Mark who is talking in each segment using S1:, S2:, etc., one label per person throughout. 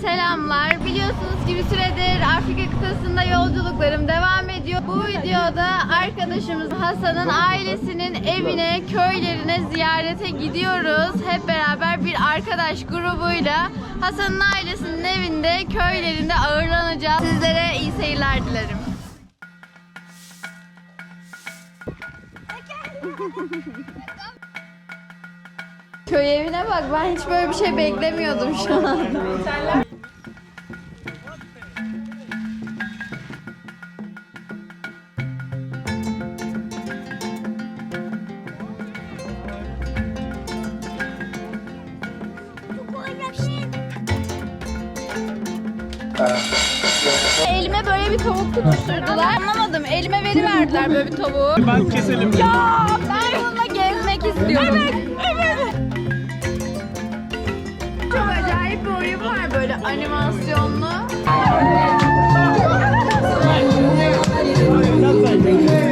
S1: selamlar. Biliyorsunuz ki bir süredir Afrika kıtasında yolculuklarım devam ediyor. Bu videoda arkadaşımız Hasan'ın ailesinin evine, köylerine ziyarete gidiyoruz. Hep beraber bir arkadaş grubuyla Hasan'ın ailesinin evinde, köylerinde ağırlanacağız. Sizlere iyi seyirler dilerim. Köy evine bak ben hiç böyle bir şey beklemiyordum şu an. Elime böyle bir tavuk tutuşturdular. Anlamadım. Elime veriverdiler böyle bir tavuğu.
S2: Ben keselim.
S1: Ya ben bununla gezmek istiyorum. Evet, evet. Çok acayip bir oyun var böyle animasyonlu.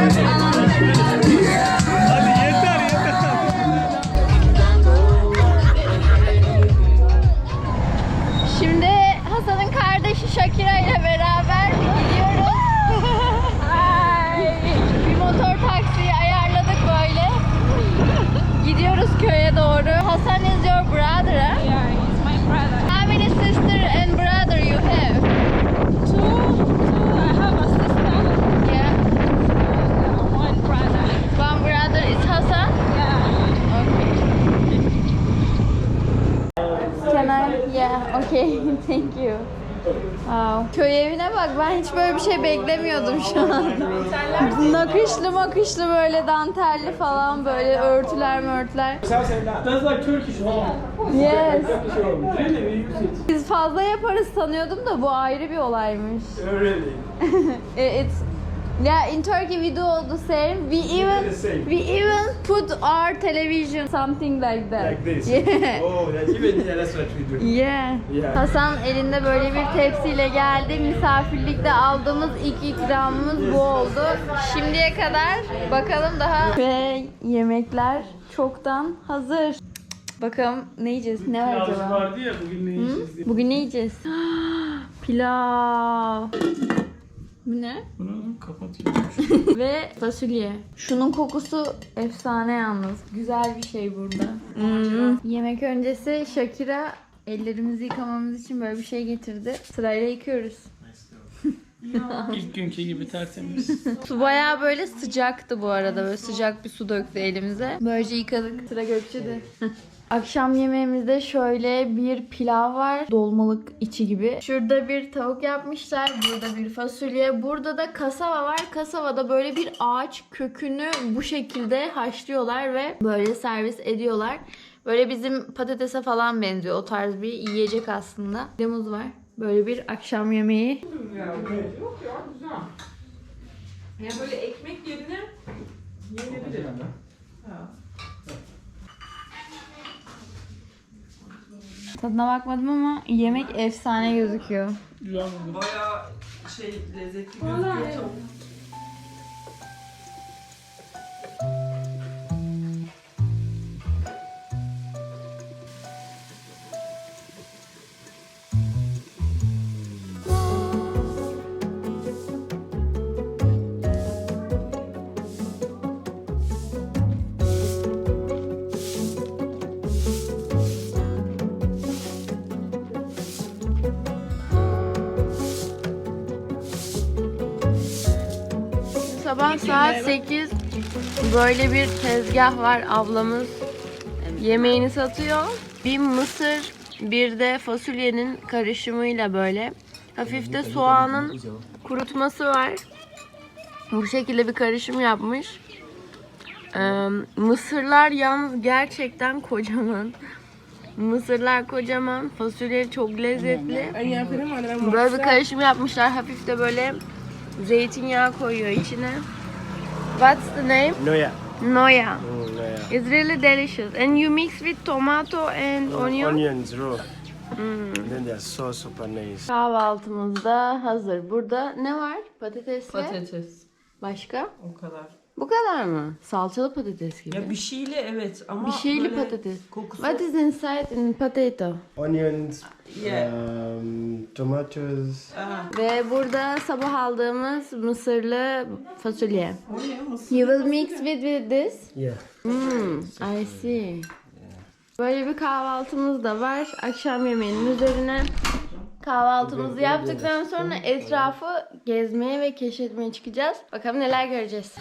S2: Hadi
S1: Shakira ile beraber gidiyoruz. bir motor taksiyi ayarladık böyle. Gidiyoruz köye doğru. Hasan is your brother?
S3: Yeah, he's my brother.
S1: How many sister and brother you have?
S3: Two, two. I have a sister
S1: Yeah.
S3: and one brother.
S1: One brother is Hasan.
S3: Yeah.
S1: Okay. Can I? Yeah, okay. Thank you. Wow. Köy evine bak ben hiç böyle bir şey beklemiyordum şu an. Nakışlı makışlı böyle dantelli falan böyle örtüler mörtüler.
S2: That's like Turkish home.
S1: Yes.
S2: Really, we use it.
S1: Biz fazla yaparız sanıyordum da bu ayrı bir olaymış.
S2: Really.
S1: It's yeah in Turkey we do all the same. We even
S2: same.
S1: we even put our television something like that.
S2: Like this.
S1: Yeah.
S2: Oh, that's even yeah, that's what we do.
S1: Yeah.
S2: Yeah.
S1: Hasan elinde böyle bir tepsiyle geldi. Misafirlikte aldığımız ilk ikramımız bu oldu. Şimdiye kadar bakalım daha ve yemekler çoktan hazır. Bakalım ne yiyeceğiz? Ne var acaba?
S2: vardı ya bugün ne yiyeceğiz.
S1: Bugün ne yiyeceğiz? Pilav. Bu ne?
S2: Bunu kapatıyormuş.
S1: Ve fasulye. Şunun kokusu efsane yalnız. Güzel bir şey burada. Hmm. Yemek öncesi Shakira ellerimizi yıkamamız için böyle bir şey getirdi. Sırayla yıkıyoruz.
S2: İlk günkü gibi tertemiz.
S1: Su bayağı böyle sıcaktı bu arada. Böyle sıcak bir su döktü elimize. Böylece yıkadık. Sıra Gökçe'de. Akşam yemeğimizde şöyle bir pilav var. Dolmalık içi gibi. Şurada bir tavuk yapmışlar. Burada bir fasulye. Burada da kasava var. Kasavada böyle bir ağaç kökünü bu şekilde haşlıyorlar ve böyle servis ediyorlar. Böyle bizim patatese falan benziyor. O tarz bir yiyecek aslında. Limuz var. Böyle bir akşam yemeği.
S3: Ya böyle ekmek yerine
S1: Tadına bakmadım ama yemek efsane gözüküyor.
S2: Güzel oldu.
S4: Bayağı şey lezzetli gözüküyor.
S1: Sabah saat 8 böyle bir tezgah var ablamız yemeğini satıyor. Bir mısır bir de fasulyenin karışımıyla böyle. Hafif de soğanın kurutması var. Bu şekilde bir karışım yapmış. Ee, mısırlar yalnız gerçekten kocaman. Mısırlar kocaman, fasulye çok lezzetli. Böyle bir karışım yapmışlar. Hafif de böyle zeytinyağı koyuyor içine. What's the name?
S5: Noya.
S1: Noya.
S5: Mm, noya.
S1: It's really delicious. And you mix with tomato and onion.
S5: Onions raw.
S1: Mm.
S5: And then they're so super nice.
S1: Kahvaltımız da hazır. Burada ne var? Patates ve
S4: Patates.
S1: başka?
S4: O kadar.
S1: Bu kadar mı? Salçalı patates gibi.
S4: Ya bir şeyli evet ama
S1: Bir şeyli
S4: böyle
S1: patates.
S4: Kokusu.
S1: What is inside in potato?
S5: Onions,
S4: Yeah.
S5: um, tomatoes.
S4: Aha.
S1: Ve burada sabah aldığımız mısırlı fasulye.
S4: O ne? Mısır.
S1: You will mix with, with this?
S5: Yeah.
S1: Hmm, I see. Böyle bir kahvaltımız da var. Akşam yemeğinin üzerine kahvaltımızı yaptıktan sonra etrafı gezmeye ve keşfetmeye çıkacağız. Bakalım neler göreceğiz.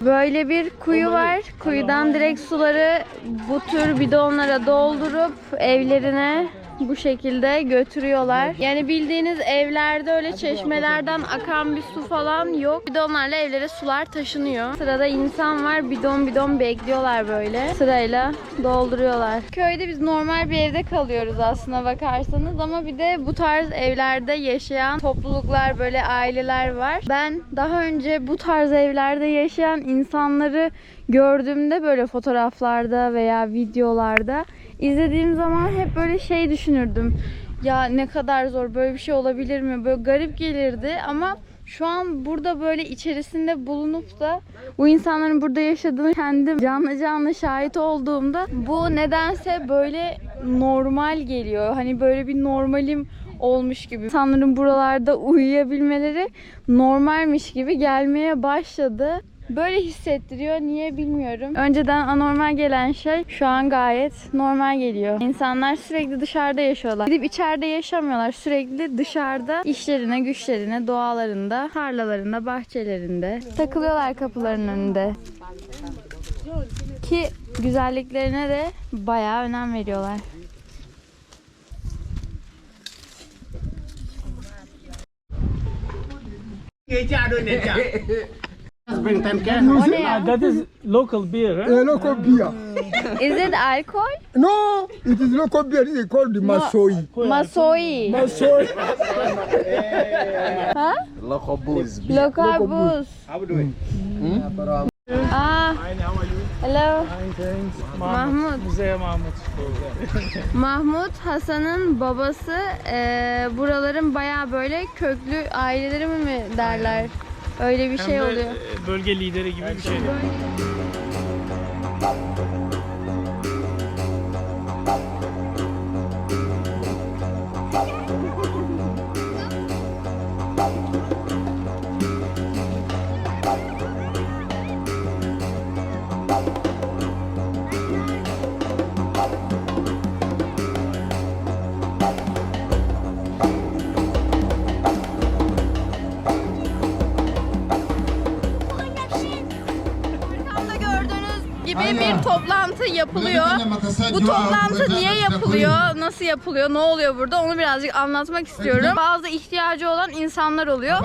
S1: Böyle bir kuyu var. Kuyudan direkt suları bu tür bidonlara doldurup evlerine bu şekilde götürüyorlar. Yani bildiğiniz evlerde öyle çeşmelerden akan bir su falan yok. Bidonlarla evlere sular taşınıyor. Sırada insan var. Bidon bidon bekliyorlar böyle. Sırayla dolduruyorlar. Köyde biz normal bir evde kalıyoruz aslına bakarsanız ama bir de bu tarz evlerde yaşayan topluluklar böyle aileler var. Ben daha önce bu tarz evlerde yaşayan insanları gördüğümde böyle fotoğraflarda veya videolarda izlediğim zaman hep böyle şey düşünürdüm. Ya ne kadar zor böyle bir şey olabilir mi? Böyle garip gelirdi ama şu an burada böyle içerisinde bulunup da bu insanların burada yaşadığını kendim canlı canlı şahit olduğumda bu nedense böyle normal geliyor. Hani böyle bir normalim olmuş gibi. İnsanların buralarda uyuyabilmeleri normalmiş gibi gelmeye başladı. Böyle hissettiriyor. Niye bilmiyorum. Önceden anormal gelen şey şu an gayet normal geliyor. İnsanlar sürekli dışarıda yaşıyorlar. Gidip içeride yaşamıyorlar. Sürekli dışarıda işlerine, güçlerine, doğalarında, tarlalarında, bahçelerinde takılıyorlar kapıların önünde. Ki güzelliklerine de bayağı önem veriyorlar.
S5: Bring 10 cans.
S1: O ne ya?
S2: That is local beer, eh?
S6: A local beer.
S1: Is it alkol?
S6: No, it is local beer. It is called the Masoi.
S1: Masoi.
S6: Masoi.
S1: Ha?
S5: Local booze.
S1: Lokal buz. Ah, hello. Mahmut.
S2: Müzeye Mahmut.
S1: Mahmut Hasan'ın babası eee, buraların baya böyle köklü aileleri mi mi derler? Öyle bir şey
S2: Hem de
S1: oluyor.
S2: e, bölge lideri gibi bir şey.
S1: Ekranda gibi bir toplantı yapılıyor. Bu toplantı niye yapılıyor, nasıl yapılıyor, ne oluyor burada onu birazcık anlatmak istiyorum. Bazı ihtiyacı olan insanlar oluyor.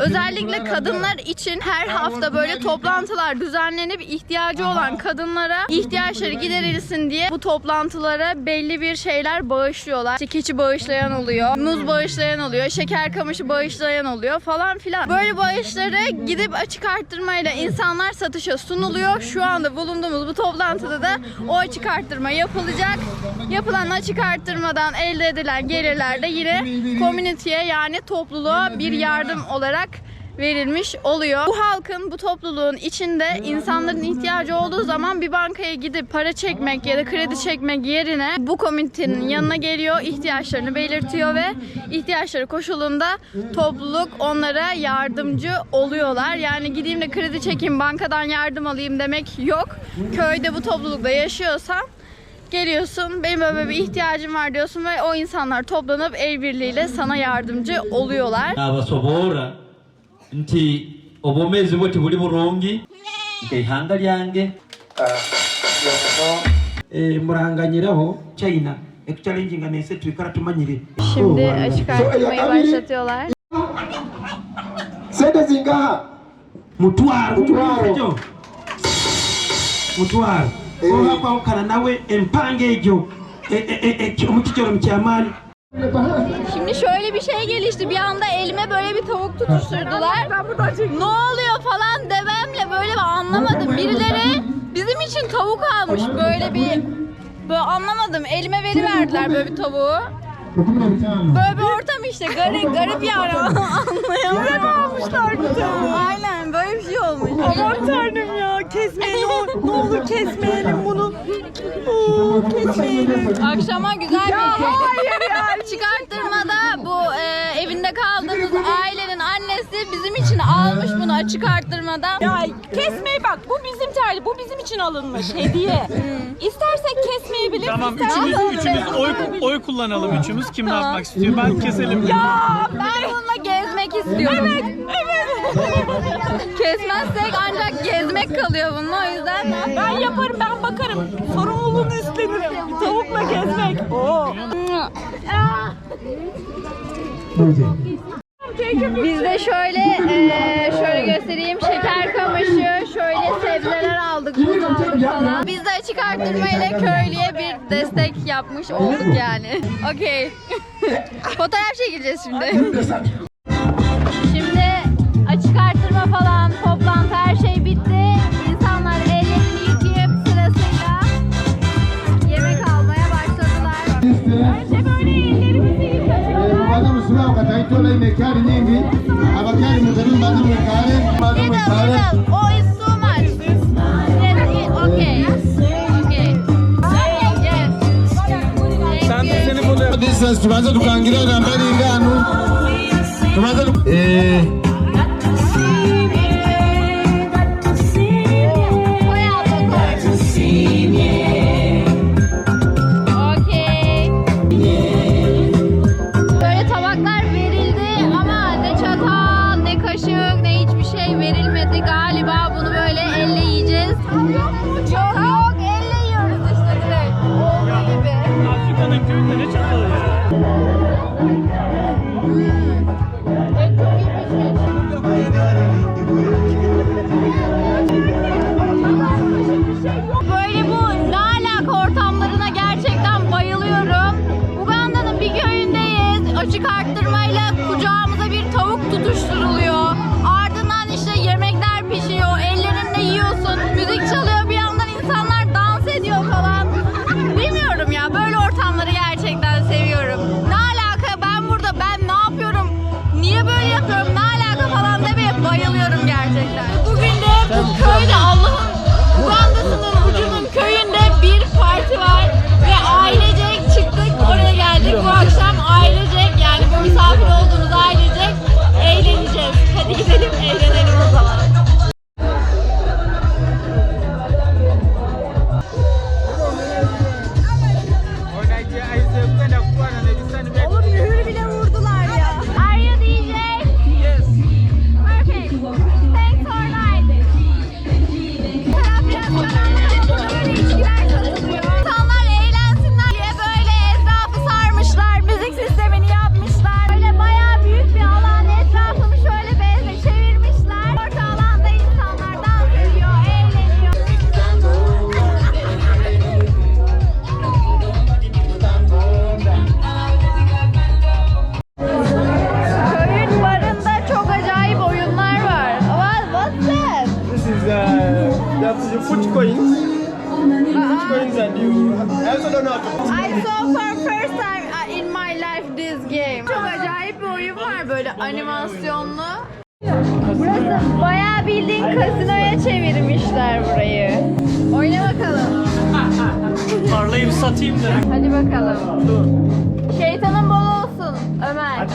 S1: Özellikle kadınlar için her hafta böyle toplantılar düzenlenip ihtiyacı olan kadınlara ihtiyaçları giderilsin diye bu toplantılara belli bir şeyler bağışlıyorlar. İşte keçi bağışlayan oluyor, muz bağışlayan oluyor, şeker kamışı bağışlayan oluyor falan filan. Böyle bağışları gidip açık arttırmayla insanlar satışa sunuluyor. Şu anda bulunduğumuz bu toplantıda da o açık arttırma yapılacak. Yapılan açık arttırmadan elde edilen gelirler de yine community'ye yani topluluğa bir yardım olarak verilmiş oluyor. Bu halkın, bu topluluğun içinde insanların ihtiyacı olduğu zaman bir bankaya gidip para çekmek ya da kredi çekmek yerine bu komitenin yanına geliyor, ihtiyaçlarını belirtiyor ve ihtiyaçları koşulunda topluluk onlara yardımcı oluyorlar. Yani gideyim de kredi çekeyim, bankadan yardım alayım demek yok. Köyde bu toplulukta yaşıyorsan Geliyorsun, benim böyle bir ihtiyacım var diyorsun ve o insanlar toplanıp el birliğiyle sana yardımcı oluyorlar.
S7: nti obwomeezi bwoti buli burungi nkaihanga lyange? Ah, eh, muranganyiraho china. Ekuchalenjinga nese twikara tumanyire.
S1: Şimdi açık
S6: artırmayı zingaha.
S7: Mutwaro mutwaro. mutwaro. Eh. Ohapa okana nawe empange ejo e, e, e, omukichoro mukyamani
S1: Şimdi şöyle bir şey gelişti. Bir anda elime böyle bir tavuk tutuşturdular. ne oluyor falan dememle böyle anlamadım. Birileri bizim için tavuk almış böyle bir böyle anlamadım. Elime veriverdiler böyle bir tavuğu. Böyle bir ortam işte garip garip yani anlayamıyorum. Ne almışlar bir tane. Aynen böyle bir şey olmuş. Aman tanrım ya kesmeyelim ne olur kesmeyelim bunu. Oo, kesmeyelim. Akşama güzel bir hayır ya. Çıkarttırmada bu e, evinde kaldığımız ailenin annesi bizim için almış bunu açık arttırmadan.
S8: Ya kesmeyi bak bu bizim terli bu bizim için alınmış hediye. İstersek kesmeyebiliriz.
S2: Tamam üçümüz, üçümüz oy, oy kullanalım üçümüz. Kim ne yapmak istiyor? Ben keselim.
S1: Ya ben bununla gezmek istiyorum. Evet, evet. Kesmezsek ancak gezmek kalıyor bununla o yüzden.
S8: Ben yaparım ben bakarım. Sorumluluğunu üstlenirim. Tavukla gezmek. Oo.
S1: Biz de şöyle eee, şöyle göstereyim şeker kamışı, şöyle sebzeler aldık, buz aldık falan. Biz de açık arttırmayla köylüye bir destek yapmış olduk yani. Okey. Fotoğraf çekeceğiz şimdi. Şimdi Little, little. Oh, it's too much. Yes, it, okay. Okay. Yes.
S2: Seni buluyorum.
S3: distance tubanze tukangira nambari ngano tubanze tu- eh
S1: bayılıyorum gerçekten. Hadi bakalım. Şeytanın bol olsun Ömer.
S6: Up.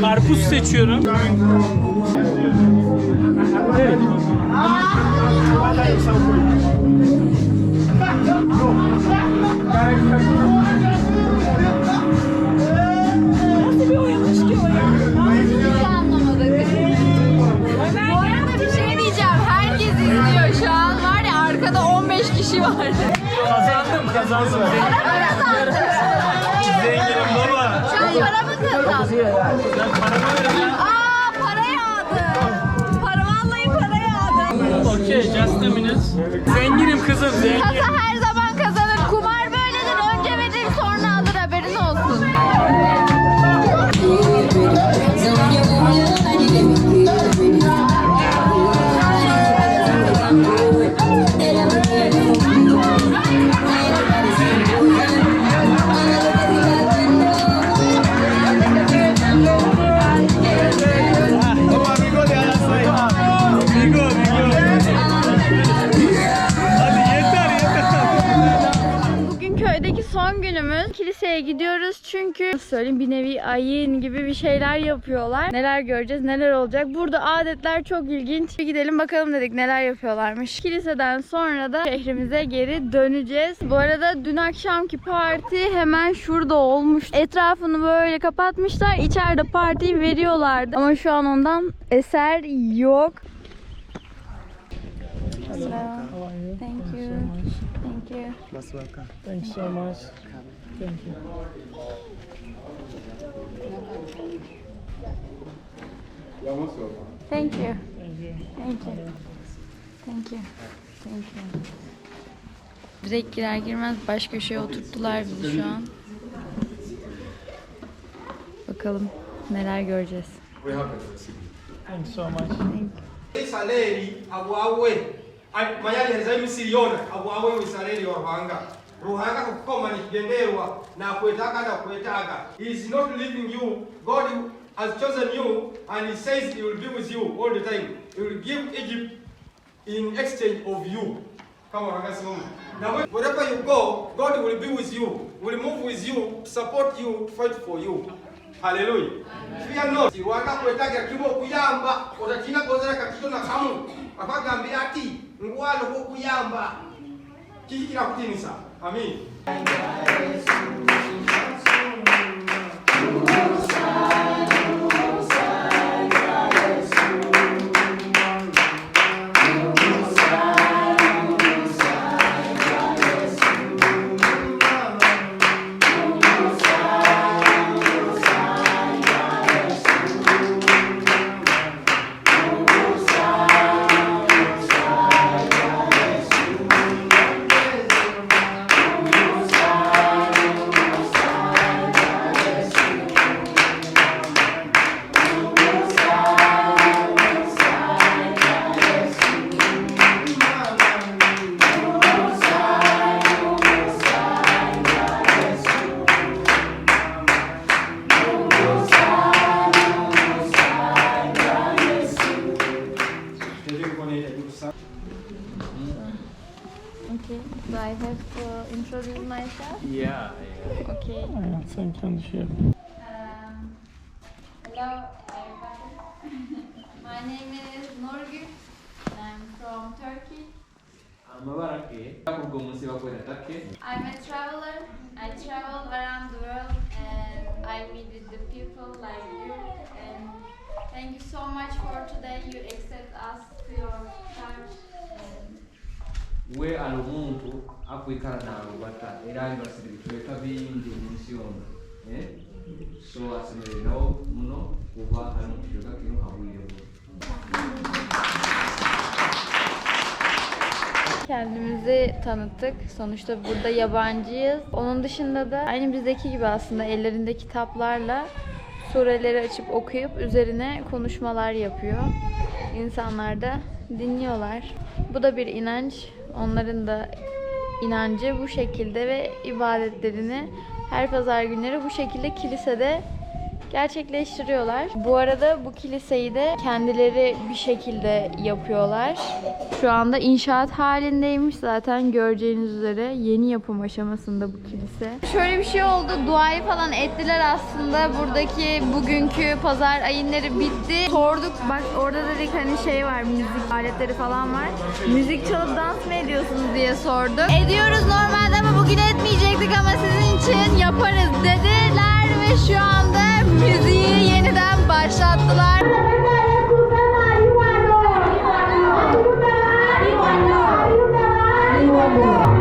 S2: Karpuz seçiyorum.
S1: Hiç kişi var.
S2: Kazandım kazandım. Zenginim baba.
S1: Şu an para mı kazandın? Aa para yağdı. Para vallahi para yağdı.
S2: Okay, just a minute. Zenginim kızım zengin.
S1: Kasa her zaman söyleyeyim bir nevi ayin gibi bir şeyler yapıyorlar. Neler göreceğiz, neler olacak. Burada adetler çok ilginç. Bir gidelim bakalım dedik neler yapıyorlarmış. Kiliseden sonra da şehrimize geri döneceğiz. Bu arada dün akşamki parti hemen şurada olmuş. Etrafını böyle kapatmışlar. İçeride partiyi veriyorlardı. Ama şu an ondan eser yok. Hello. Thank you. Thank you.
S2: Thanks so much. Thank you.
S1: Thank you. Thank you. Thank you. Thank you. Direkt girer girmez baş köşeye oturttular bizi şu an. Bakalım neler göreceğiz.
S2: Thanks so much.
S5: Israeli abwawe Ruhanga Ruhanga kukoma ni kigenderwa na kuetaka na kuetaka He is not leaving you. God has chosen you and he says he will be with you all the time. He will give Egypt in exchange of you. Kama wanasema now wherever you go God will be with you will move with you support you fight for you. Haleluya. Fear not. Waka kuetaka kibo kuyamba. Utachina kozera kakito na kamu. Akagambira ati ngwalo kuyamba. Kiki kira kutinisa
S1: Amém. Introduce myself?
S2: Yeah.
S1: Okay.
S2: Sen kendi şey yap.
S1: Um, hello, everybody. My name is Nurgül. and I'm from Turkey.
S9: amabara ke akurwa munsi bakorera take
S1: I'm a traveler. I travel around the world and I meet with the people like you. And thank you so much for today. You accept us to your church. And
S9: we ali omuntu akwikara nawe bata era ayibasire bitweka bingi omunsi ono eh? so asemereraho muno kuba ari mu kiyoga kino habwireho
S1: Kendimizi tanıttık. Sonuçta burada yabancıyız. Onun dışında da aynı bizdeki gibi aslında ellerinde kitaplarla sureleri açıp okuyup üzerine konuşmalar yapıyor. İnsanlar da dinliyorlar. Bu da bir inanç. Onların da inancı bu şekilde ve ibadetlerini her pazar günleri bu şekilde kilisede gerçekleştiriyorlar. Bu arada bu kiliseyi de kendileri bir şekilde yapıyorlar. Şu anda inşaat halindeymiş zaten göreceğiniz üzere yeni yapım aşamasında bu kilise. Şöyle bir şey oldu. Duayı falan ettiler aslında. Buradaki bugünkü pazar ayinleri bitti. Sorduk. Bak orada dedik hani şey var müzik aletleri falan var. Müzik çalıp dans mı ediyorsunuz diye sorduk. Ediyoruz normalde ama bugün etmeyecektik ama sizin için yaparız dediler ve şu anda müziği yeniden başlattılar.
S2: Thank.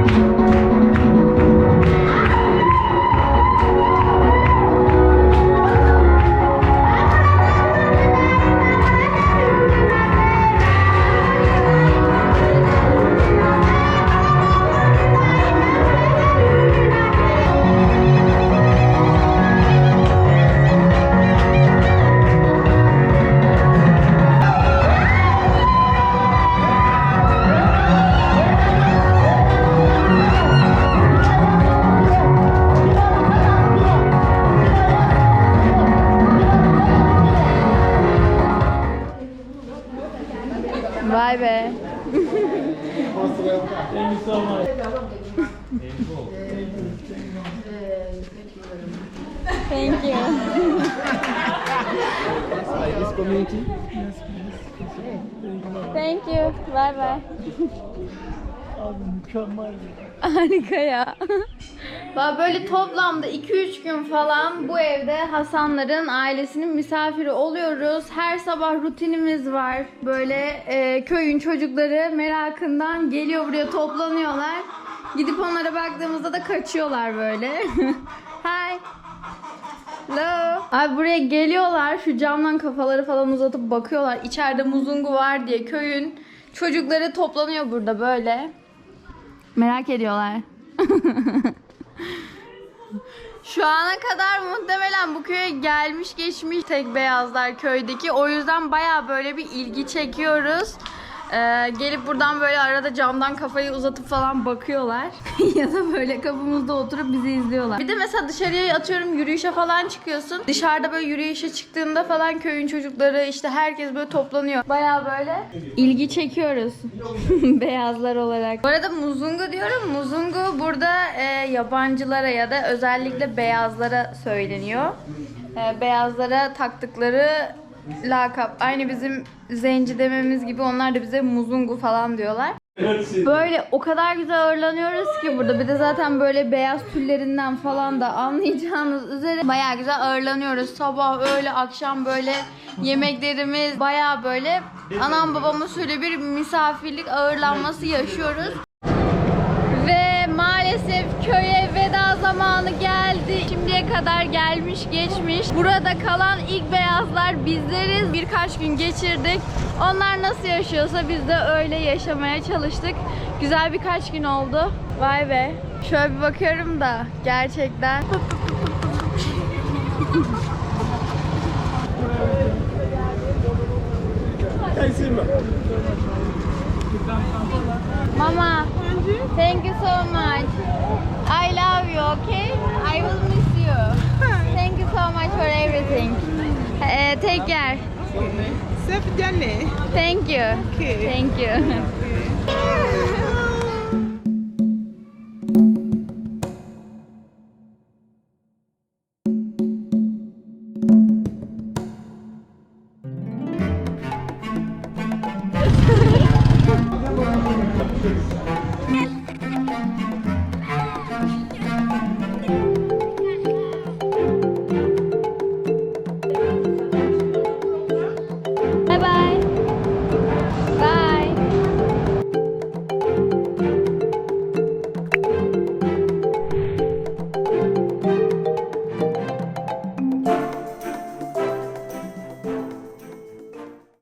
S1: Harika ya. Daha böyle toplamda 2-3 gün falan bu evde Hasanların ailesinin misafiri oluyoruz. Her sabah rutinimiz var. Böyle e, köyün çocukları merakından geliyor buraya toplanıyorlar. Gidip onlara baktığımızda da kaçıyorlar böyle. Hi. Hello. Abi buraya geliyorlar. Şu camdan kafaları falan uzatıp bakıyorlar. İçeride muzungu var diye köyün çocukları toplanıyor burada böyle. Merak ediyorlar. Şu ana kadar muhtemelen bu köye gelmiş geçmiş tek beyazlar köydeki. O yüzden baya böyle bir ilgi çekiyoruz. Ee, gelip buradan böyle arada camdan kafayı uzatıp falan bakıyorlar. ya da böyle kapımızda oturup bizi izliyorlar. Bir de mesela dışarıya atıyorum yürüyüşe falan çıkıyorsun. Dışarıda böyle yürüyüşe çıktığında falan köyün çocukları işte herkes böyle toplanıyor. Baya böyle ilgi çekiyoruz. Beyazlar olarak. Bu arada muzungu diyorum. Muzungu burada e, yabancılara ya da özellikle beyazlara söyleniyor. E, beyazlara taktıkları lakap. Aynı bizim zenci dememiz gibi onlar da bize muzungu falan diyorlar. Böyle o kadar güzel ağırlanıyoruz ki burada. Bir de zaten böyle beyaz tüllerinden falan da anlayacağınız üzere bayağı güzel ağırlanıyoruz. Sabah, öğle, akşam böyle yemeklerimiz bayağı böyle anam babam usulü bir misafirlik ağırlanması yaşıyoruz. Ve maalesef köye veda zamanı geldi. Şimdiye kadar gelmiş geçmiş. Burada kalan ilk beyazlar bizleriz. Birkaç gün geçirdik. Onlar nasıl yaşıyorsa biz de öyle yaşamaya çalıştık. Güzel birkaç gün oldu. Vay be. Şöyle bir bakıyorum da gerçekten. Mama, thank you so much. I love you, okay? I will miss you. Thank you so much for everything. Uh, take care.
S4: Journey.
S1: Thank you.
S4: Okay.
S1: Thank you.